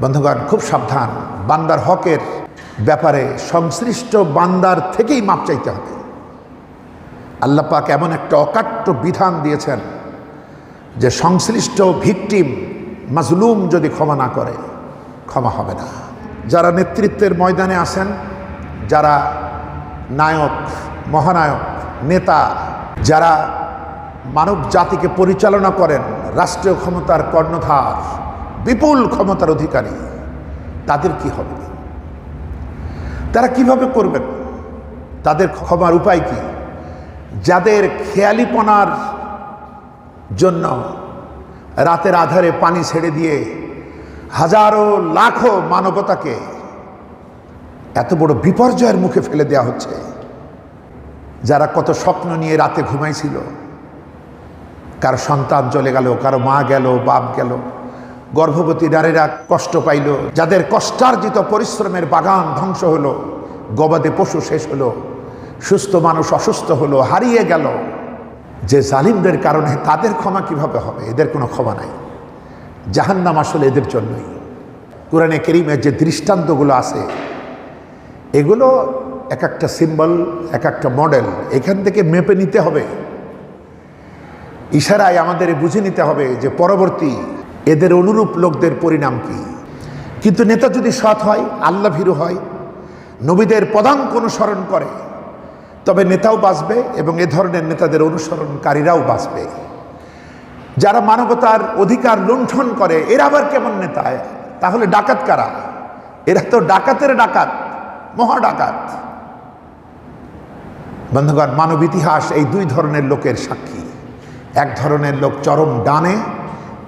বন্ধুগণ, খুব সাবধান। বান্দার হকের ব্যাপারে সংশ্লিষ্ট বান্দার থেকেই মাপ চাইতে হবে। আল্লাহ পাক এমন একটা অকাট্য বিধান দিয়েছেন যে সংশ্লিষ্ট ভিকটিম, মাজলুম যদি ক্ষমা না করে, ক্ষমা হবে না। যারা নেতৃত্বের ময়দানে আসেন যারা নায়ক, মহানায়ক, নেতা, যারা মানব জাতিকে পরিচালনা করেন, রাষ্ট্রীয় ক্ষমতার কর্ণধার বিপুল ক্ষমতার অধিকারী, তাদের কি হবে? তারা কীভাবে করবেন তাদের ক্ষমার উপায় কি? যাদের খেয়ালিপনার জন্য রাতের আধারে পানি ছেড়ে দিয়ে হাজারো লাখো মানবতাকে এত বড় বিপর্যয়ের মুখে ফেলে দেওয়া হচ্ছে, যারা কত স্বপ্ন নিয়ে রাতে ঘুমাইছিল। কারও সন্তান চলে গেল, কারও মা গেল, বাপ গেল। গর্ভবতী নারীরা কষ্ট পাইল, যাদের কষ্টার্জিত পরিশ্রমের বাগান ধ্বংস হলো, গবাদে পশু শেষ হলো, সুস্থ মানুষ অসুস্থ হলো, হারিয়ে গেল। যে জালিমদের কারণে তাদের ক্ষমা কীভাবে হবে, এদের কোনো ক্ষমা নাই। জাহান্নাম আসলে এদের জন্যই। কোরআনে কেরিমের যে দৃষ্টান্তগুলো আছে, এগুলো এক একটা সিম্বল, এক একটা মডেল, এখান থেকে মেপে নিতে হবে। ইশারায় আমাদের বুঝে নিতে হবে যে পরবর্তী এদের অনুরূপ লোকদের পরিণাম কি? কিন্তু নেতা যদি সৎ হয়, আল্লাহ ভীরু হয়, নবীদের পদাঙ্ক অনুসরণ করে, তবে নেতাও বাঁচবে এবং এ ধরনের নেতাদের অনুসরণকারীরাও বাঁচবে। যারা মানবতার অধিকার লুণ্ঠন করে, এরা আবার কেমন নেতা? তাহলে ডাকাত কারা? এরা তো ডাকাতের ডাকাত, মহা ডাকাত। বন্ধুগণ, মানব ইতিহাস এই দুই ধরনের লোকের সাক্ষী। এক ধরনের লোক চরম ডানে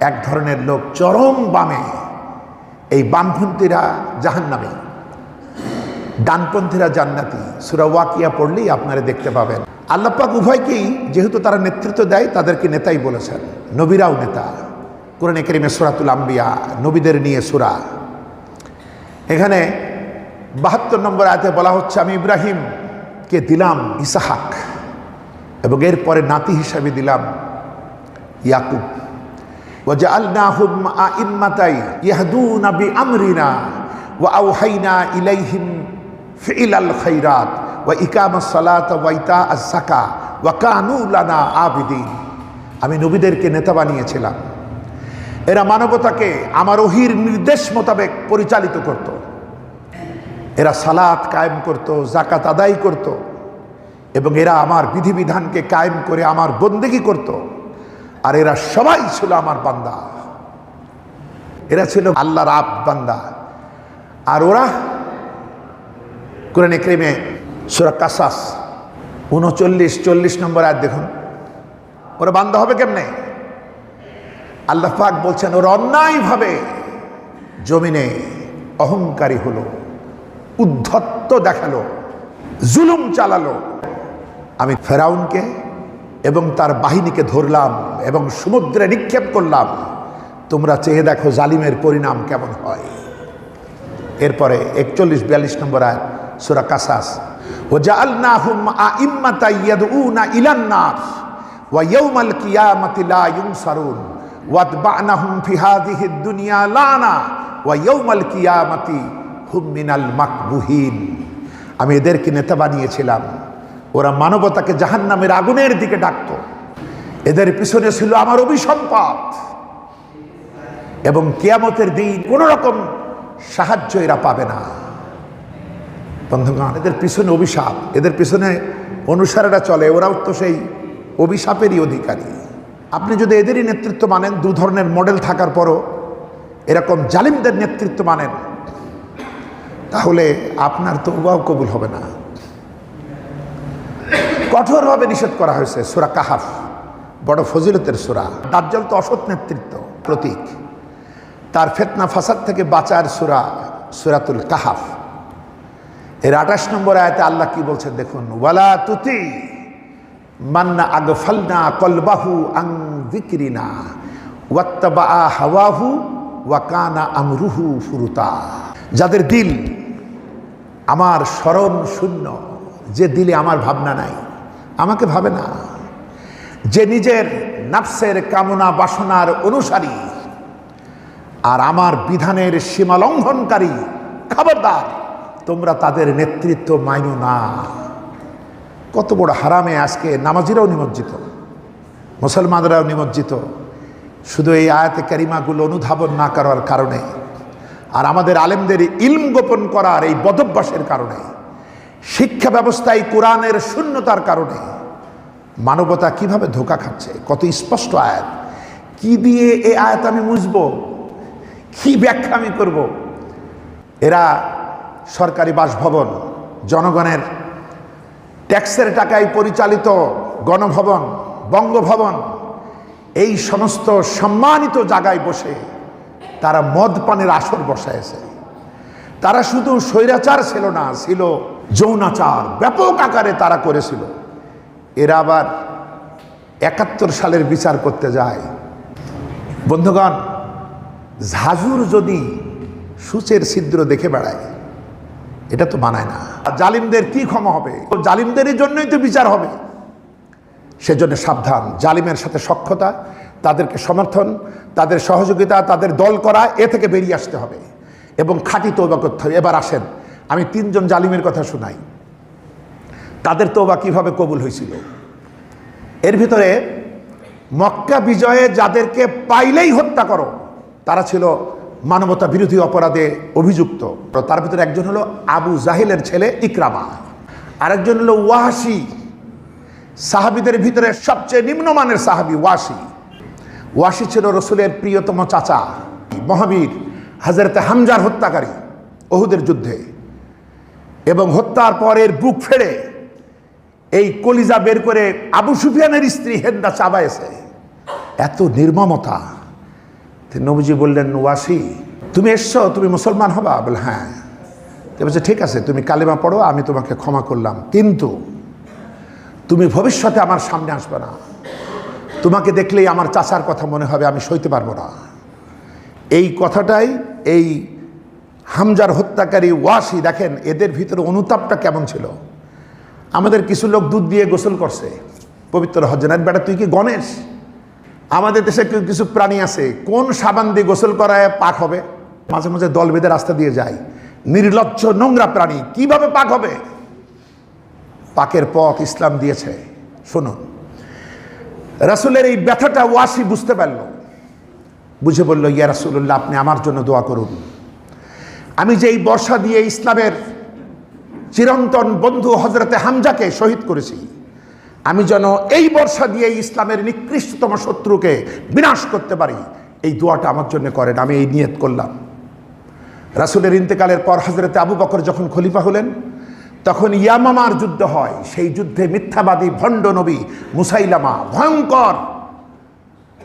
এক ধরনের লোক চরম বামে, এই বামপন্থীরা জাহান্নামে। ডানপন্থীরা জান্নাতি। সুরা ওয়াকিয়া পড়লেই আপনারা দেখতে পাবেন। আল্লাপাক উভয়কেই যেহেতু তারা নেতৃত্ব দেয়, তাদেরকে নেতাই বলেছেন। নবীরাও নেতা। কোরআন করিমে সুরাতুল আম্বিয়া, নবীদের নিয়ে সুরা। এখানে বাহাত্তর নম্বর আয়তে বলা হচ্ছে, আমি ইব্রাহিমকে দিলাম ইসাহাক এবং এরপরে নাতি হিসাবে দিলাম ইয়াকুব। وجعلناهم أئمة يهدون بأمرنا وأوحينا إليهم فعل الخيرات وإقام الصلاة وإيتاء الزكاة وكانوا لنا عابدين আমি নবীদেরকে নেতা বানিয়েছিলাম এরা মানবতাকে আমার ওহির নির্দেশ মোতাবেক পরিচালিত করত এরা সালাত কায়েম করত জাকাত আদায় করত এবং এরা আমার বিধিবিধানকে কায়েম করে আমার বন্দেগি করত আর এরা সবাই ছিল আমার বান্দা। এরা ছিল আল্লাহর আপ বান্দা। আর ওরা কোরআনে ক্রেমে সুরা কাসাস উনচল্লিশ, চল্লিশ নম্বর আর দেখুন। ওরা বান্দা হবে কেমনে? আল্লাহ পাক বলছেন, ওরা অন্যায়ভাবে জমিনে অহংকারী হলো, উদ্ধত্ত দেখাল, জুলুম চালালো। আমি ফেরাউনকে এবং তার বাহিনীকে ধরলাম এবং সমুদ্রে নিক্ষেপ করলাম। তোমরা চেয়ে দেখো জালিমের পরিণাম কেমন হয়। এরপরে একচল্লিশ বিয়াল্লিশ নম্বর আয় সুরা কাসাস। ও দুনিয়া লানা হুম মিনাল আমি এদেরকে নেতা বানিয়েছিলাম। ওরা মানবতাকে জাহান্নামের আগুনের দিকে ডাকত। এদের পিছনে ছিল আমার অভিসম্পাদ। এবং কেয়ামতের দিন কোনো রকম সাহায্য এরা পাবে না। বন্ধুগণ, এদের পিছনে অভিশাপ, এদের পিছনে অনুসারেরা চলে, ওরাও তো সেই অভিশাপেরই অধিকারী। আপনি যদি এদেরই নেতৃত্ব মানেন, দু ধরনের মডেল থাকার পরও এরকম জালিমদের নেতৃত্ব মানেন, তাহলে আপনার তো উবাও কবুল হবে না। কঠোরভাবে নিষেধ করা হয়েছে, সুরা কাহাফ। বড় ফজিলতের সুরা। দাজ্জল তো অসৎ নেতৃত্ব, প্রতীক। তার ফেতনা ফাসাদ থেকে বাঁচার সুরা, সুরাতুল কাহাফ। এর আঠাশ নম্বর আয়তে আল্লাহ কি বলছেন দেখুন, ওয়ালা তুতি মান্না আগফালনা কলবাহু আং বিক্রিনা ওয়াত্তাবা হাওয়াহু ওয়াকানা আমরুহু ফুরুতা। যাদের দিল আমার স্মরণ শূন্য, যে দিলে আমার ভাবনা নাই। আমাকে ভাবে না। যে নিজের নাফসের কামনা বাসনার অনুসারী আর আমার বিধানের সীমা লঙ্ঘনকারী খবরদার, তোমরা তাদের নেতৃত্ব মাইনো না। কত বড় হারামে আজকে নামাজিরাও নিমজ্জিত, মুসলমানরাও নিমজ্জিত। শুধু এই আয়াতে ক্যারিমাগুলো অনুধাবন না করার কারণে, আর আমাদের আলেমদের ইলম গোপন করার এই বদভ্যাসের কারণে শিক্ষা ব্যবস্থায় কোরআনের শূন্যতার কারণে। মানবতা কীভাবে ধোকা খাচ্ছে? কত স্পষ্ট আয়াত। কি দিয়ে এ আয়াত আমি মুছব? কি ব্যাখ্যা আমি করব? এরা সরকারি বাসভবন, জনগণের ট্যাক্সের টাকায় পরিচালিত গণভবন, বঙ্গভবন, এই সমস্ত সম্মানিত জায়গায় বসে তারা মদ পানের আসর বসায়ছে তারা শুধু স্বৈরাচার ছিল না, ছিল যৌনাচার ব্যাপক আকারে তারা করেছিল। এরা আবার একাত্তর সালের বিচার করতে যায়। বন্ধুগণ ঝাজুর যদি সূচের ছিদ্র দেখে বেড়ায়, এটা তো মানায় না। জালিমদের কি ক্ষমা হবে? তো জালিমদের জন্যই তো বিচার হবে। সেজন্য সাবধান। জালিমের সাথে সক্ষতা, তাদেরকে সমর্থন, তাদের সহযোগিতা, তাদের দল করা, এ থেকে বেরিয়ে আসতে হবে। এবং খাঁটি তৌবা করতে হবে এবার আসেন আমি তিনজন জালিমের কথা শোনাই। তাদের তৌবা কীভাবে কবুল হয়েছিল? এর ভিতরে মক্কা বিজয়ে যাদেরকে পাইলেই হত্যা করো, তারা ছিল মানবতা বিরোধী অপরাধে অভিযুক্ত। তার ভিতরে একজন হলো আবু জাহিলের ছেলে ইকরামা, আরেকজন হলো ওয়াহাসি সাহাবিদের ভিতরে সবচেয়ে নিম্নমানের সাহাবি ওয়াসি। ওয়াসি ছিল রসুলের প্রিয়তম চাচা, মহাবীর হাজরতে হামজার হত্যাকারী, ওহুদের যুদ্ধে। এবং হত্যার পরের বুক ফেড়ে এই কলিজা বের করে আবু সুফিয়ানের স্ত্রী হেন্দা চাবাইছে এত নির্মমতা। নবীজি বললেন, ওয়াসি, তুমি এসছো, তুমি মুসলমান হবা? বলে হ্যাঁ। তো বলছে, ঠিক আছে, তুমি কালিমা পড়ো, আমি তোমাকে ক্ষমা করলাম। কিন্তু তুমি ভবিষ্যতে আমার সামনে আসবে না। তোমাকে দেখলেই আমার চাচার কথা মনে হবে, আমি সইতে পারব না। এই কথাটাই, এই হামজার হত্যাকারী ওয়াসি, দেখেন এদের ভিতরে অনুতাপটা কেমন ছিল? আমাদের কিছু লোক দুধ দিয়ে গোসল করছে। পবিত্র হজনার বেটা, তুই কি গণেশ? আমাদের দেশে কিছু প্রাণী আছে? কোন সাবান দিয়ে গোসল করায় পাক হবে? মাঝে মাঝে দল বেঁধে রাস্তা দিয়ে যায়। নির্লজ্জ নোংরা প্রাণী, কীভাবে পাক হবে? পাকের পথ ইসলাম দিয়েছে। শুনুন, রাসুলের এই ব্যথাটা ওয়াসি বুঝতে পারল। বুঝে বলল, ইয়া রাসুল্লাহ আপনি আমার জন্য দোয়া করুন। আমি যেই বর্ষা দিয়ে ইসলামের চিরন্তন বন্ধু হজরতে হামজাকে শহীদ করেছি, আমি যেন এই বর্ষা দিয়ে ইসলামের নিকৃষ্টতম শত্রুকে বিনাশ করতে পারি, এই দোয়াটা আমার জন্য করেন, আমি এই নিয়ত করলাম। রাসুলের ইন্তেকালের পর হজরতে আবু বকর যখন খলিফা হলেন, তখন ইয়ামামার যুদ্ধ হয়, সেই যুদ্ধে মিথ্যাবাদী ভণ্ড নবী মুসাইলামা ভয়ঙ্কর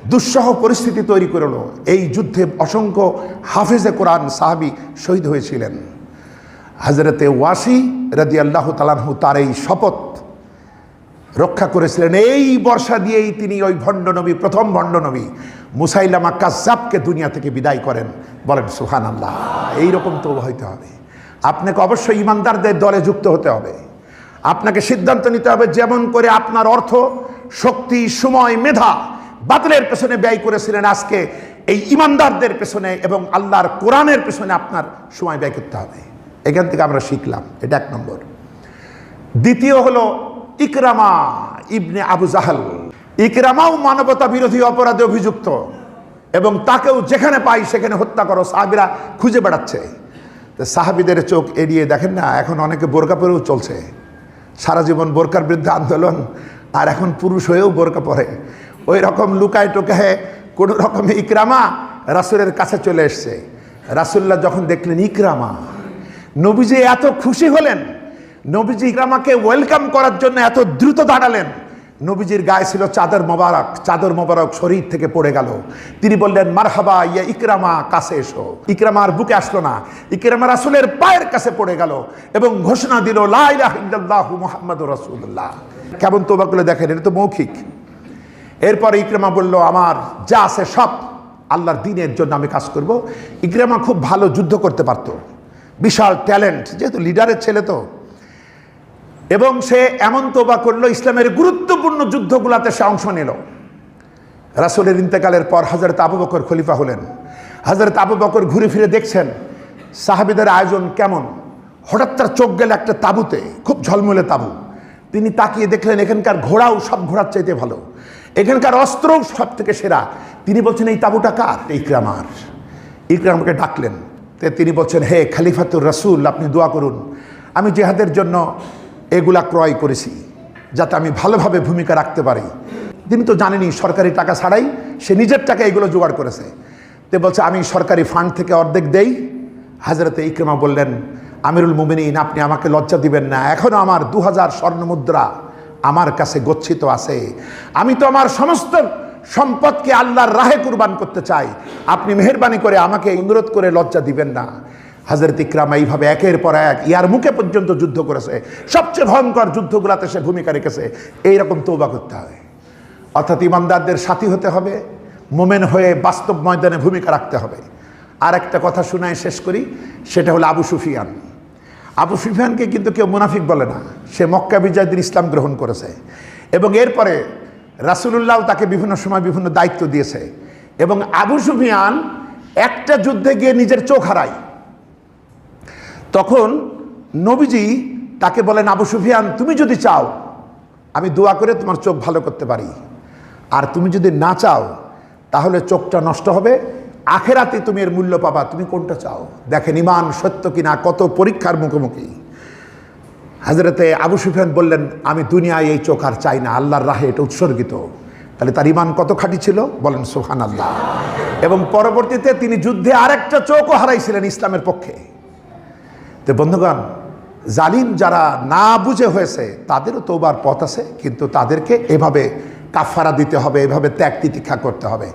দুঃসহ পরিস্থিতি তৈরি করল এই যুদ্ধে অসংখ্য হাফেজে কোরআন সাহাবি শহীদ হয়েছিলেন। হাজরতে ওয়াসি রাজি আল্লাহ তালানহু তার এই শপথ রক্ষা করেছিলেন। এই বর্ষা দিয়েই তিনি ওই ভণ্ড নবী, প্রথম ভণ্ড নবী মুসাইলামা কাজাবকে দুনিয়া থেকে বিদায় করেন। বলেন সুহান আল্লাহ এইরকম তো হইতে হবে। আপনাকে অবশ্যই ইমানদারদের দলে যুক্ত হতে হবে। আপনাকে সিদ্ধান্ত নিতে হবে যেমন করে আপনার অর্থ, শক্তি, সময়, মেধা বাতিলের পেছনে ব্যয় করেছিলেন আজকে এই ইমানদারদের পেছনে এবং আল্লাহর কোরআনের পেছনে আপনার সময় ব্যয় করতে হবে। এখান থেকে আমরা শিখলাম, এটা এক নম্বর। দ্বিতীয় হলো ইকরামা ইবনে আবু জাহাল। ইকরামাও মানবতা বিরোধী অপরাধে অভিযুক্ত এবং তাকেও যেখানে পাই সেখানে হত্যা করো, সাহাবিরা খুঁজে বেড়াচ্ছে। সাহাবিদের চোখ এড়িয়ে দেখেন না, এখন অনেকে বোরকা পরেও চলছে। সারা জীবন বোরকার বিরুদ্ধে আন্দোলন, আর এখন পুরুষ হয়েও বোরকা পরে। ওই রকম লুকায় টোকায় কোনো রকমে ইকরামা রাসুলের কাছে চলে এসছে। রাসুল্লাহ যখন দেখলেন ইকরামা, নবীজি এত খুশি হলেন, নবীজি ইকরামাকে ওয়েলকাম করার জন্য এত দ্রুত দাঁড়ালেন, নবীজির গায়ে ছিল চাদর মোবারক চাদর মোবারক শরীর থেকে পড়ে গেল। তিনি বললেন, মারহাবা, ইয়া ইকরামা, কাছে এসো। ইকরামার বুকে আসলো না। ইকরামা রাসুলের পায়ের কাছে পড়ে গেল এবং ঘোষণা দিল লাহু মোহাম্মদ রসুল্লাহ কেমন তোবা করে দেখেন, এটা তো মৌখিক। এরপর ইকরামা বলল, আমার যা আছে সব আল্লাহর দিনের জন্য আমি কাজ করব। ইকরামা খুব ভালো যুদ্ধ করতে পারতো। বিশাল ট্যালেন্ট, যেহেতু লিডারের ছেলে তো। এবং সে এমন তোবা করল, ইসলামের গুরুত্বপূর্ণ যুদ্ধগুলাতে সে অংশ নিল। রাসুলের ইন্তেকালের পর হজরত আবু বকর খলিফা হলেন। হাজরত আবু বকর ঘুরে ফিরে দেখছেন, সাহাবিদের আয়োজন কেমন। হঠাৎ তার চোখ গেল একটা তাঁবুতে, খুব ঝলমলে তাঁবু। তিনি তাকিয়ে দেখলেন, এখানকার ঘোড়াও সব ঘোড়ার চাইতে ভালো। এখানকার অস্ত্রও সব থেকে সেরা। তিনি বলছেন, এই তাঁবুটা কার? ইকরামার। ইকরামকে ডাকলেন। তিনি বলছেন, হে খালিফাতুর রাসূল, আপনি দোয়া করুন। আমি জেহাদের জন্য এগুলা ক্রয় করেছি, যাতে আমি ভালোভাবে ভূমিকা রাখতে পারি। তিনি তো জানেনই, সরকারি টাকা ছাড়াই সে নিজের টাকা এগুলো জোগাড় করেছে। তে বলছে, আমি সরকারি ফান্ড থেকে অর্ধেক দেই। হাজরতে ইকরামা বললেন, আমিরুল মুমিনিন, আপনি আমাকে লজ্জা দিবেন না। এখনও আমার দু হাজার স্বর্ণমুদ্রা আমার কাছে গচ্ছিত আছে। আমি তো আমার সমস্ত সম্পদকে আল্লাহর রাহে কুরবান করতে চাই। আপনি মেহরবানি করে আমাকে অনুরোধ করে লজ্জা দিবেন না। হাজরত ইকরামা এইভাবে একের পর এক ইয়ার মুখে পর্যন্ত যুদ্ধ করেছে। সবচেয়ে ভয়ঙ্কর যুদ্ধগুলাতে সে ভূমিকা রেখেছে। এইরকম তৌবা করতে হবে অর্থাৎ ইমানদারদের সাথী হতে হবে। মোমেন হয়ে বাস্তব ময়দানে ভূমিকা রাখতে হবে। আর একটা কথা শোনায় শেষ করি। সেটা হলো আবু সুফিয়ান। আবু সুফিয়ানকে কিন্তু কেউ মুনাফিক বলে না। সে মক্কা বিজয় দিন ইসলাম গ্রহণ করেছে। এবং এরপরে রাসুলুল্লাহ তাকে বিভিন্ন সময় বিভিন্ন দায়িত্ব দিয়েছে। এবং আবু সুফিয়ান একটা যুদ্ধে গিয়ে নিজের চোখ হারায়। তখন নবীজি তাকে বলেন, আবু সুফিয়ান, তুমি যদি চাও, আমি দোয়া করে তোমার চোখ ভালো করতে পারি। আর তুমি যদি না চাও, তাহলে চোখটা নষ্ট হবে আখেরাতে তুমি এর মূল্য পাবা। তুমি কোনটা চাও? দেখেন, ইমান সত্য কিনা, কত পরীক্ষার মুখোমুখি। হাজরতে আবু সুফিয়ান বললেন, আমি দুনিয়ায় এই চোখ আর চাই না, আল্লাহর রাহে এটা উৎসর্গিত। তাহলে তার ইমান কত খাঁটি ছিল? বলেন সোহান আল্লাহ এবং পরবর্তীতে তিনি যুদ্ধে আরেকটা চোখও হারাইছিলেন ইসলামের পক্ষে। তো বন্ধুগণ, জালিম যারা না বুঝে হয়েছে, তাদেরও তোবার পথ আছে, কিন্তু তাদেরকে এভাবে কাফারা দিতে হবে, এভাবে ত্যাগ তিতিক্ষা করতে হবে।